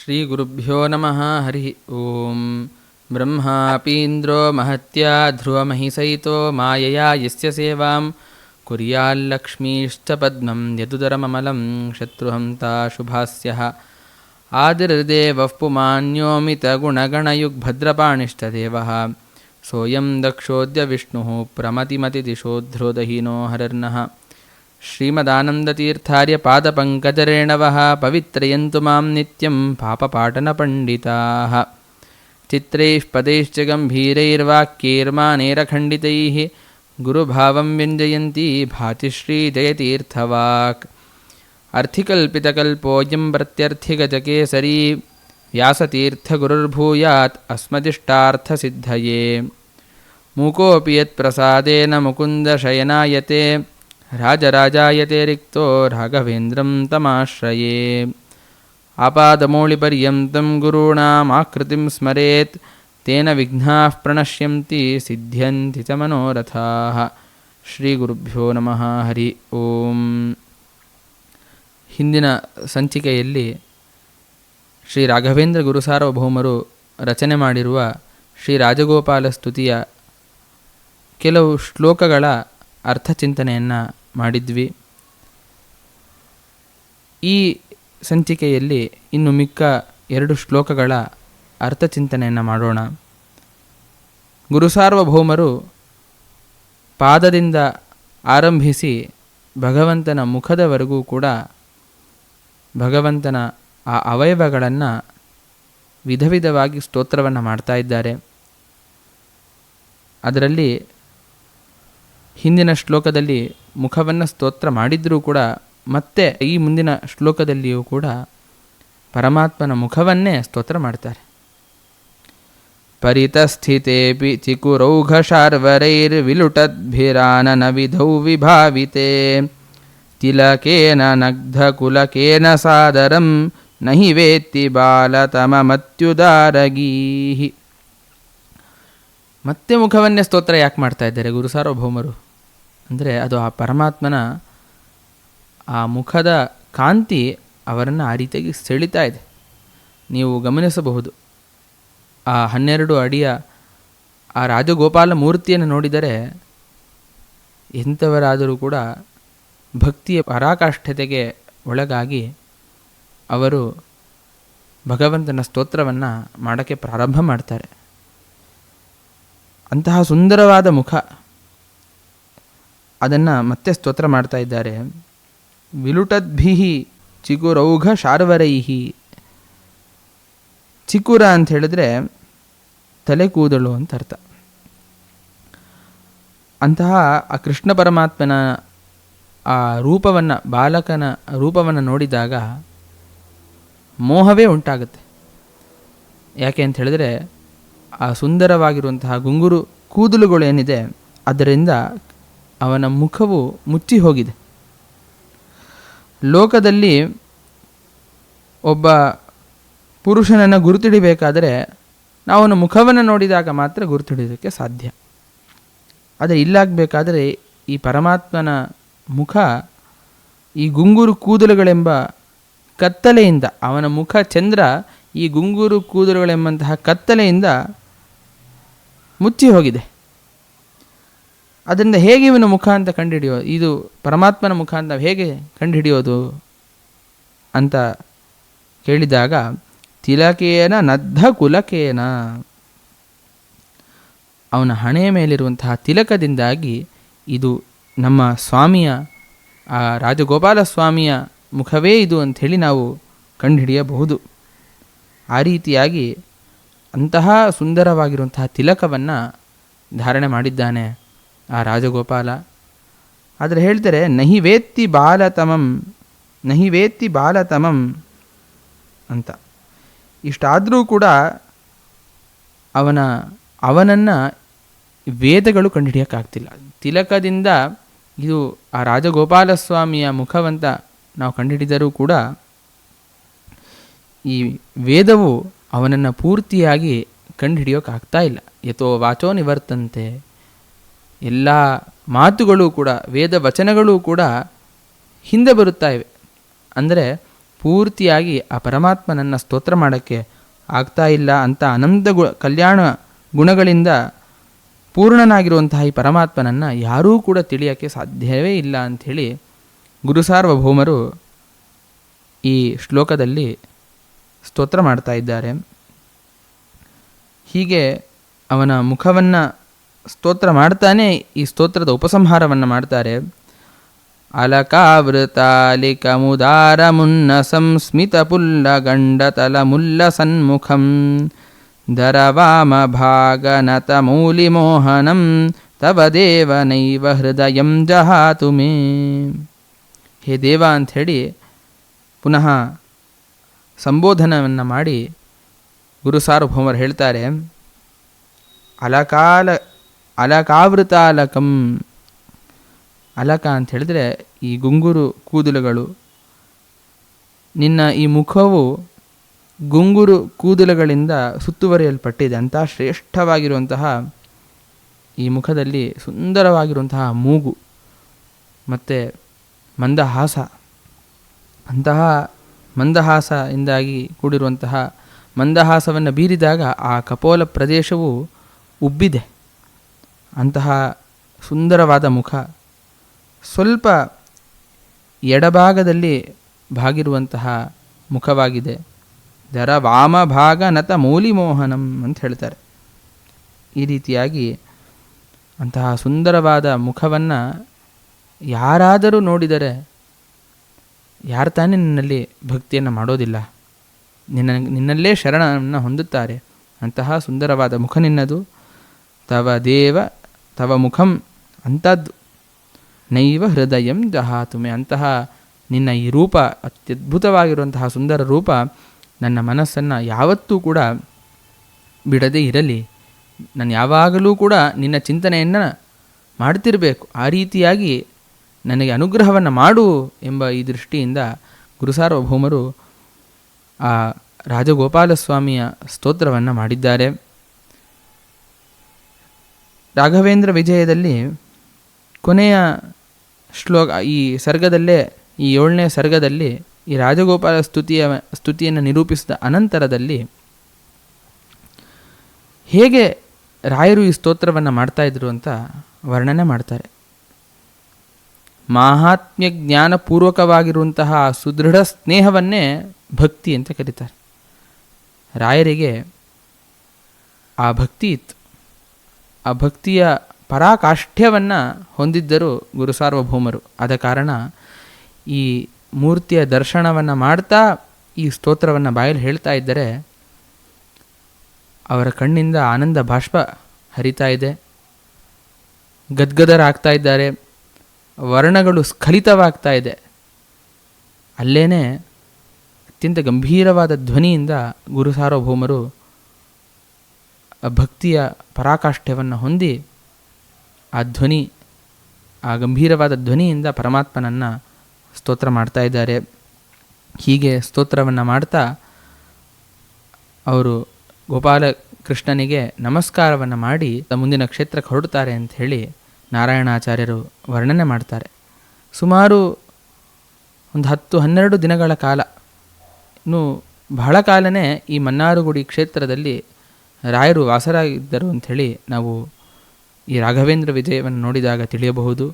श्रीगुरुभ्यो नमः हरिः ॐ ब्रह्मापीन्द्रो महत्या ध्रुवमहिसहितो मायया यस्य सेवां कुर्याल्लक्ष्मीश्च पद्मं यदुदरममलं शत्रुहन्ता शुभास्यः आदिर्देवः पुमान्योमितगुणगणयुग्भद्रपाणिष्ठदेवः सोऽयं दक्षोऽद्य विष्णुः प्रमतिमतिदिशो ध्रोदहीनो हरर्नः श्रीमदानन्दतीर्थार्यपादपङ्कजरेणवः पवित्रयन्तु मां नित्यं पापपाटनपण्डिताः। चित्रैः पदैश्च गम्भीरैर्वाक्यैर्मानेरखण्डितैः गुरुभावं व्यञ्जयन्ती भाति श्रीजयतीर्थवाक्। अर्थिकल्पितकल्पोऽयं प्रत्यर्थिगजकेसरी व्यासतीर्थगुरुर्भूयात् अस्मदिष्टार्थसिद्धये। मूकोऽपि यत्प्रसादेन मुकुन्दशयनायते ರಾಜರಾಜಾಯತೆ ರಿಕ್ತೋ ರಾಘವೇಂದ್ರಂ ತಮಾಶ್ರಯೇ. ಆಪಾದಮೂಳಿಪರ್ಯಂತಂ ಗುರುಣಾಮಾಕೃತಿಂ ಸ್ಮರೇತ್, ತೇನ ವಿಘ್ನಾ ಪ್ರಣಶ್ಯಂತಿ ಸಿದ್ಧ್ಯಂತಿ ಚ ಶ್ರೀ ಗುರುಭ್ಯೋ ನಮಃ, ಹರಿ ಓಂ. ಹಿಂದಿನ ಸಂಚಿಕೆಯಲ್ಲಿ ಶ್ರೀ ರಾಘವೇಂದ್ರ ಗುರುಸಾರ್ವಭೌಮರು ರಚನೆ ಮಾಡಿರುವ ಶ್ರೀ ರಾಜಗೋಪಾಲ ಸ್ತುತಿಯ ಕೆಲವು ಶ್ಲೋಕಗಳ ಅರ್ಥಚಿಂತನೆಯನ್ನು ಮಾಡಿದ್ವಿ. ಈ ಸಂಚಿಕೆಯಲ್ಲಿ ಇನ್ನು ಮಿಕ್ಕ ಎರಡು ಶ್ಲೋಕಗಳ ಅರ್ಥಚಿಂತನೆಯನ್ನು ಮಾಡೋಣ. ಗುರುಸಾರ್ವಭೌಮರು ಪಾದದಿಂದ ಆರಂಭಿಸಿ ಭಗವಂತನ ಮುಖದವರೆಗೂ ಕೂಡ ಭಗವಂತನ ಆ ಅವಯವಗಳನ್ನು ವಿಧ ವಿಧವಾಗಿ ಸ್ತೋತ್ರವನ್ನು ಮಾಡ್ತಾ ಇದ್ದಾರೆ. ಅದರಲ್ಲಿ ಹಿಂದಿನ ಶ್ಲೋಕದಲ್ಲಿ ಮುಖವನ್ನು ಸ್ತೋತ್ರ ಮಾಡಿದ್ರೂ ಕೂಡ ಮತ್ತೆ ಈ ಮುಂದಿನ ಶ್ಲೋಕದಲ್ಲಿಯೂ ಕೂಡ ಪರಮಾತ್ಮನ ಮುಖವನ್ನೇ ಸ್ತೋತ್ರ ಮಾಡ್ತಾರೆ. ಪರಿತಸ್ಥಿತೇಪಿ ಚಿಕುರೌಘಶಾರ್ವರೈರ್ವಿಲುಟದ್ಭಿರಾನನ ವಿಧೌ ವಿಭಾವಿತೆ ತಿಲಕೇನ ನಗ್ಧಕುಲಕೇನ ಸಾದರಂ ನಹಿ ವೇತ್ತಿ ಬಾಲತಮಮತ್ಯುದಾರಗೀಹಿ ಮತ್ತೆ ಮುಖವನ್ನೇ ಸ್ತೋತ್ರ ಯಾಕೆ ಮಾಡ್ತಾ ಇದ್ದಾರೆ ಗುರು ಸಾರ್ವಭೌಮರು? ಅಂದರೆ ಅದು ಆ ಪರಮಾತ್ಮನ ಆ ಮುಖದ ಕಾಂತಿ ಅವರನ್ನು ಆ ರೀತಿಯಾಗಿ ಸೆಳಿತಾ ಇದೆ. ನೀವು ಗಮನಿಸಬಹುದು. ಆ ಹನ್ನೆರಡು ಅಡಿಯ ಆ ರಾಜಗೋಪಾಲ ಮೂರ್ತಿಯನ್ನು ನೋಡಿದರೆ ಎಂಥವರಾದರೂ ಕೂಡ ಭಕ್ತಿಯ ಪರಾಕಾಷ್ಠತೆಗೆ ಒಳಗಾಗಿ ಅವರು ಭಗವಂತನ ಸ್ತೋತ್ರವನ್ನು ಮಾಡೋಕ್ಕೆ ಪ್ರಾರಂಭ ಮಾಡ್ತಾರೆ. ಅಂತಹ ಸುಂದರವಾದ ಮುಖ ಅದನ್ನು ಮತ್ತೆ ಸ್ತೋತ್ರ ಮಾಡ್ತಾ ಇದ್ದಾರೆ. ವಿಲುಟದ್ಭಿಹಿ ಚಿಗುರೌಘ ಶಾರ್ವರೈಹಿ. ಚಿಕುರ ಅಂತ ಹೇಳಿದ್ರೆ ತಲೆ ಕೂದಲು ಅಂತ ಅರ್ಥ. ಅಂತಹ ಆ ಕೃಷ್ಣ ಪರಮಾತ್ಮನ ಆ ರೂಪವನ್ನು, ಬಾಲಕನ ರೂಪವನ್ನು ನೋಡಿದಾಗ ಮೋಹವೇ ಉಂಟಾಗುತ್ತೆ. ಯಾಕೆ ಅಂತ ಹೇಳಿದ್ರೆ ಆ ಸುಂದರವಾಗಿರುವಂತಹ ಗುಂಗುರು ಕೂದಲುಗಳು ಏನಿದೆ, ಅದರಿಂದ ಅವನ ಮುಖವು ಮುಚ್ಚಿ ಹೋಗಿದೆ. ಲೋಕದಲ್ಲಿ ಒಬ್ಬ ಪುರುಷನನ್ನು ಗುರುತಿಡಿಬೇಕಾದರೆ ನಾವು ಅವನ ಮುಖವನ್ನು ನೋಡಿದಾಗ ಮಾತ್ರ ಗುರುತಿಡೋದಕ್ಕೆ ಸಾಧ್ಯ. ಆದರೆ ಇಲ್ಲಾಗಬೇಕಾದರೆ ಈ ಪರಮಾತ್ಮನ ಮುಖ, ಈ ಗುಂಗುರು ಕೂದಲುಗಳೆಂಬ ಕತ್ತಲೆಯಿಂದ, ಅವನ ಮುಖ ಚಂದ್ರ, ಈ ಗುಂಗುರು ಕೂದಲುಗಳೆಂಬಂತಹ ಕತ್ತಲೆಯಿಂದ ಮುಚ್ಚಿ ಹೋಗಿದೆ. ಅದರಿಂದ ಹೇಗೆ ಇವನ ಮುಖ ಅಂತ ಕಂಡುಹಿಡಿಯೋದು ಇದು ಪರಮಾತ್ಮನ ಮುಖ ಅಂತ ಹೇಗೆ ಕಂಡುಹಿಡಿಯೋದು ಅಂತ ಕೇಳಿದಾಗ, ತಿಲಕೇನ ನದ್ಧ ಕುಲಕೇನ. ಅವನ ಹಣೆಯ ಮೇಲಿರುವಂತಹ ತಿಲಕದಿಂದಾಗಿ ಇದು ನಮ್ಮ ಸ್ವಾಮಿಯ, ಆ ರಾಜಗೋಪಾಲ ಸ್ವಾಮಿಯ ಮುಖವೇ ಇದು ಅಂಥೇಳಿ ನಾವು ಕಂಡುಹಿಡಿಯಬಹುದು. ಆ ರೀತಿಯಾಗಿ ಅಂತಹ ಸುಂದರವಾಗಿರುವಂತಹ ತಿಲಕವನ್ನು ಧಾರಣೆ ಮಾಡಿದ್ದಾನೆ ಆ ರಾಜಗೋಪಾಲ. ಆದರೆ ಹೇಳ್ತಾರೆ ನಹಿ ವೇತ್ತಿ ಬಾಲತಮಂ ನಹಿ ವೇತ್ತಿ ಬಾಲತಮಂ ಅಂತ. ಇಷ್ಟಾದರೂ ಕೂಡ ಅವನ, ಅವನನ್ನು ವೇದಗಳು ಕಂಡುಹಿಡಿಯೋಕ್ಕಾಗ್ತಿಲ್ಲ. ತಿಲಕದಿಂದ ಇದು ಆ ರಾಜಗೋಪಾಲಸ್ವಾಮಿಯ ಮುಖವಂತ ನಾವು ಕಂಡುಹಿಡಿದರೂ ಕೂಡ ಈ ವೇದವು ಅವನನ್ನು ಪೂರ್ತಿಯಾಗಿ ಕಂಡುಹಿಡಿಯೋಕ್ಕಾಗ್ತಾ ಇಲ್ಲ. ಯಥೋ ವಾಚೋ ನಿವರ್ತಂತೆ. ಎಲ್ಲ ಮಾತುಗಳು ಕೂಡ, ವೇದ ವಚನಗಳು ಕೂಡ ಹಿಂದೆ ಬರುತ್ತಾ ಇವೆ. ಅಂದರೆ ಪೂರ್ತಿಯಾಗಿ ಆ ಪರಮಾತ್ಮನನ್ನು ಸ್ತೋತ್ರ ಮಾಡೋಕ್ಕೆ ಆಗ್ತಾ ಇಲ್ಲ ಅಂತ ಅನಂತ ಗು, ಕಲ್ಯಾಣ ಗುಣಗಳಿಂದ ಪೂರ್ಣನಾಗಿರುವಂತಹ ಈ ಪರಮಾತ್ಮನನ್ನು ಯಾರೂ ಕೂಡ ತಿಳಿಯೋಕ್ಕೆ ಸಾಧ್ಯವೇ ಇಲ್ಲ ಅಂಥೇಳಿ ಗುರುಸಾರ್ವಭೌಮರು ಈ ಶ್ಲೋಕದಲ್ಲಿ ಸ್ತೋತ್ರ ಮಾಡ್ತಾ ಇದ್ದಾರೆ. ಹೀಗೆ ಅವನ ಮುಖವನ್ನು ಸ್ತೋತ್ರ ಮಾಡ್ತಾನೆ, ಈ ಸ್ತೋತ್ರದ ಉಪಸಂಹಾರವನ್ನು ಮಾಡ್ತಾರೆ. ಅಲಕಾವೃತಾಲಿಕ ಮುದಾರ ಮುನ್ನ ಸಂಸ್ಮಿತ ಪುಲ್ಲ ಗಂಡತಲ ಮುಲ್ಲ ಸನ್ಮುಖಂ. ದರವಾಮ ಭಾಗನತ ಮೌಲಿಮೋಹನಂ ತವ ದೇವನೈವ ಹೃದಯಂ ಜಹಾತು ಮೇ. ಹೇ ದೇವ ಅಂಥೇಳಿ ಪುನಃ ಸಂಬೋಧನವನ್ನು ಮಾಡಿ ಗುರು ಸಾರ್ವಭೌಮರು ಹೇಳ್ತಾರೆ, ಅಲಕಾಲ ಅಲಕಾವೃತಾಲಕಂ. ಅಲಕ ಅಂತ ಹೇಳಿದ್ರೆ ಈ ಗುಂಗುರು ಕೂದಲುಗಳು. ನಿನ್ನ ಈ ಮುಖವು ಗುಂಗುರು ಕೂದಲುಗಳಿಂದ ಸುತ್ತುವರಿಯಲ್ಪಟ್ಟಿದೆ. ಅಂತ ಶ್ರೇಷ್ಠವಾಗಿರುವಂತಹ ಈ ಮುಖದಲ್ಲಿ ಸುಂದರವಾಗಿರುವಂತಹ ಮೂಗು ಮತ್ತು ಮಂದಹಾಸ. ಅಂತಹ ಮಂದಹಾಸದಿಂದಾಗಿ ಕೂಡಿರುವಂತಹ ಮಂದಹಾಸವನ್ನು ಬೀರಿದಾಗ ಆ ಕಪೋಲ ಪ್ರದೇಶವು ಉಬ್ಬಿದೆ. ಅಂತಹ ಸುಂದರವಾದ ಮುಖ ಸ್ವಲ್ಪ ಎಡಭಾಗದಲ್ಲಿ ಭಾಗಿರುವಂತಹ ಮುಖವಾಗಿದೆ. ದರ ವಾಮ ಭಾಗ ನತ ಮೌಲಿಮೋಹನಂ ಅಂತ ಹೇಳ್ತಾರೆ. ಈ ರೀತಿಯಾಗಿ ಅಂತಹ ಸುಂದರವಾದ ಮುಖವನ್ನು ಯಾರಾದರೂ ನೋಡಿದರೆ ಯಾರು ತಾನೇ ನಿನ್ನಲ್ಲಿ ಭಕ್ತಿಯನ್ನು ಮಾಡೋದಿಲ್ಲ. ನಿನ್ನ, ನಿನ್ನಲ್ಲೇ ಶರಣವನ್ನು ಹೊಂದುತ್ತಾರೆ. ಅಂತಹ ಸುಂದರವಾದ ಮುಖ ನಿನ್ನದು. ತವ ದೇವ ತವ ಮುಖಂ ಅಂಥದ್ದು ನೈವ ಹೃದಯಂ ಜಹಾತುಮೆ. ಅಂತಹ ನಿನ್ನ ಈ ರೂಪ, ಅತ್ಯದ್ಭುತವಾಗಿರುವಂತಹ ಸುಂದರ ರೂಪ ನನ್ನ ಮನಸ್ಸನ್ನು ಯಾವತ್ತೂ ಕೂಡ ಬಿಡದೇ ಇರಲಿ. ನಾನು ಯಾವಾಗಲೂ ಕೂಡ ನಿನ್ನ ಚಿಂತನೆಯನ್ನು ಮಾಡ್ತಿರಬೇಕು. ಆ ರೀತಿಯಾಗಿ ನನಗೆ ಅನುಗ್ರಹವನ್ನು ಮಾಡು ಎಂಬ ಈ ದೃಷ್ಟಿಯಿಂದ ಗುರುಸಾರ್ವಭೌಮರು ಆ ರಾಜಗೋಪಾಲಸ್ವಾಮಿಯ ಸ್ತೋತ್ರವನ್ನು ಮಾಡಿದ್ದಾರೆ. ರಾಘವೇಂದ್ರ ವಿಜಯದಲ್ಲಿ ಕೊನೆಯ ಶ್ಲೋಕ, ಈ ಸರ್ಗದಲ್ಲೇ, ಈ ಏಳನೇ ಸರ್ಗದಲ್ಲಿ ಈ ರಾಜಗೋಪಾಲ ಸ್ತುತಿಯ, ಸ್ತುತಿಯನ್ನು ನಿರೂಪಿಸಿದ ಅನಂತರದಲ್ಲಿ ಹೇಗೆ ರಾಯರು ಈ ಸ್ತೋತ್ರವನ್ನು ಮಾಡ್ತಾ ಇದ್ರು ಅಂತ ವರ್ಣನೆ ಮಾಡ್ತಾರೆ. ಮಾಹಾತ್ಮ್ಯ ಜ್ಞಾನಪೂರ್ವಕವಾಗಿರುವಂತಹ ಸುದೃಢ ಸ್ನೇಹವನ್ನೇ ಭಕ್ತಿ ಅಂತ ಕರೀತಾರೆ. ರಾಯರಿಗೆ ಆ ಭಕ್ತಿ ಇತ್ತು. ಆ ಭಕ್ತಿಯ ಪರಾಕಾಷ್ಠ್ಯವನ್ನು ಹೊಂದಿದ್ದರು ಗುರು ಸಾರ್ವಭೌಮರು. ಆದ ಕಾರಣ ಈ ಮೂರ್ತಿಯ ದರ್ಶನವನ್ನು ಮಾಡ್ತಾ ಈ ಸ್ತೋತ್ರವನ್ನು ಬಾಯಲ್ಲಿ ಹೇಳ್ತಾ ಇದ್ದರೆ ಅವರ ಕಣ್ಣಿಂದ ಆನಂದ ಬಾಷ್ಪ ಹರಿತಾ ಇದೆ. ಗದ್ಗದರಾಗ್ತಾ ಇದ್ದಾರೆ. ವರ್ಣಗಳು ಸ್ಖಲಿತವಾಗ್ತಾ ಇದೆ. ಅಲ್ಲೇನೆ ಅತ್ಯಂತ ಗಂಭೀರವಾದ ಧ್ವನಿಯಿಂದ ಗುರು ಸಾರ್ವಭೌಮರು ಭಕ್ತಿಯ ಪರಾಕಾಷ್ಠ್ಯವನ್ನು ಹೊಂದಿ ಆ ಧ್ವನಿ, ಆ ಗಂಭೀರವಾದ ಧ್ವನಿಯಿಂದ ಪರಮಾತ್ಮನನ್ನು ಸ್ತೋತ್ರ ಮಾಡ್ತಾ ಇದ್ದಾರೆ. ಹೀಗೆ ಸ್ತೋತ್ರವನ್ನು ಮಾಡ್ತಾ ಅವರು ಗೋಪಾಲಕೃಷ್ಣನಿಗೆ ನಮಸ್ಕಾರವನ್ನು ಮಾಡಿ ಮುಂದಿನ ಕ್ಷೇತ್ರಕ್ಕೆ ಹೊರಡ್ತಾರೆ ಅಂತ ಹೇಳಿ ನಾರಾಯಣಾಚಾರ್ಯರು ವರ್ಣನೆ ಮಾಡ್ತಾರೆ. ಸುಮಾರು ಒಂದು ಹತ್ತು ಹನ್ನೆರಡು ದಿನಗಳ ಕಾಲ, ಇನ್ನೂ ಬಹಳ ಕಾಲನೇ ಈ ಮನ್ನಾರುಗುಡಿ ಕ್ಷೇತ್ರದಲ್ಲಿ ರಾಯರು ವಾಸರಾಗಿದ್ದರು ಅಂಥೇಳಿ ನಾವು ಈ ರಾಘವೇಂದ್ರ ವಿಜಯವನ್ನು ನೋಡಿದಾಗ ತಿಳಿಯಬಹುದು.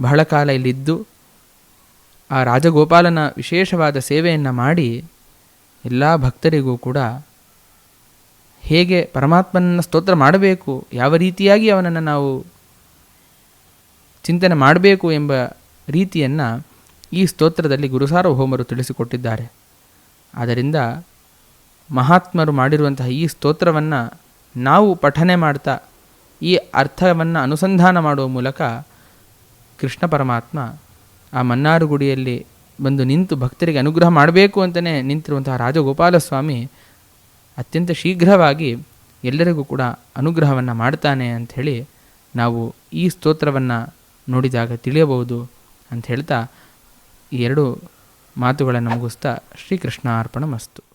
ಬಹಳ ಕಾಲ ಇಲ್ಲಿದ್ದು ಆ ರಾಜಗೋಪಾಲನ ವಿಶೇಷವಾದ ಸೇವೆಯನ್ನು ಮಾಡಿ ಎಲ್ಲ ಭಕ್ತರಿಗೂ ಕೂಡ ಹೇಗೆ ಪರಮಾತ್ಮನನ್ನು ಸ್ತೋತ್ರ ಮಾಡಬೇಕು, ಯಾವ ರೀತಿಯಾಗಿ ಅವನನ್ನು ನಾವು ಚಿಂತನೆ ಮಾಡಬೇಕು ಎಂಬ ರೀತಿಯನ್ನು ಈ ಸ್ತೋತ್ರದಲ್ಲಿ ಗುರುಸಾರ್ವಭೌಮರು ತಿಳಿಸಿಕೊಟ್ಟಿದ್ದಾರೆ. ಆದ್ದರಿಂದ ಮಹಾತ್ಮರು ಮಾಡಿರುವಂತಹ ಈ ಸ್ತೋತ್ರವನ್ನು ನಾವು ಪಠನೆ ಮಾಡ್ತಾ ಈ ಅರ್ಥವನ್ನು ಅನುಸಂಧಾನ ಮಾಡುವ ಮೂಲಕ ಕೃಷ್ಣ ಪರಮಾತ್ಮ ಆ ಮನ್ನಾರುಗುಡಿಯಲ್ಲಿ ಬಂದು ನಿಂತು ಭಕ್ತರಿಗೆ ಅನುಗ್ರಹ ಮಾಡಬೇಕು ಅಂತಲೇ ನಿಂತಿರುವಂತಹ ರಾಜಗೋಪಾಲಸ್ವಾಮಿ ಅತ್ಯಂತ ಶೀಘ್ರವಾಗಿ ಎಲ್ಲರಿಗೂ ಕೂಡ ಅನುಗ್ರಹವನ್ನು ಮಾಡ್ತಾನೆ ಅಂಥೇಳಿ ನಾವು ಈ ಸ್ತೋತ್ರವನ್ನು ನೋಡಿದಾಗ ತಿಳಿಯಬಹುದು ಅಂತ ಹೇಳ್ತಾ ಈ ಎರಡು ಮಾತುಗಳನ್ನು ಮುಗಿಸ್ತಾ ಶ್ರೀಕೃಷ್ಣ ಅರ್ಪಣ ಮಸ್ತು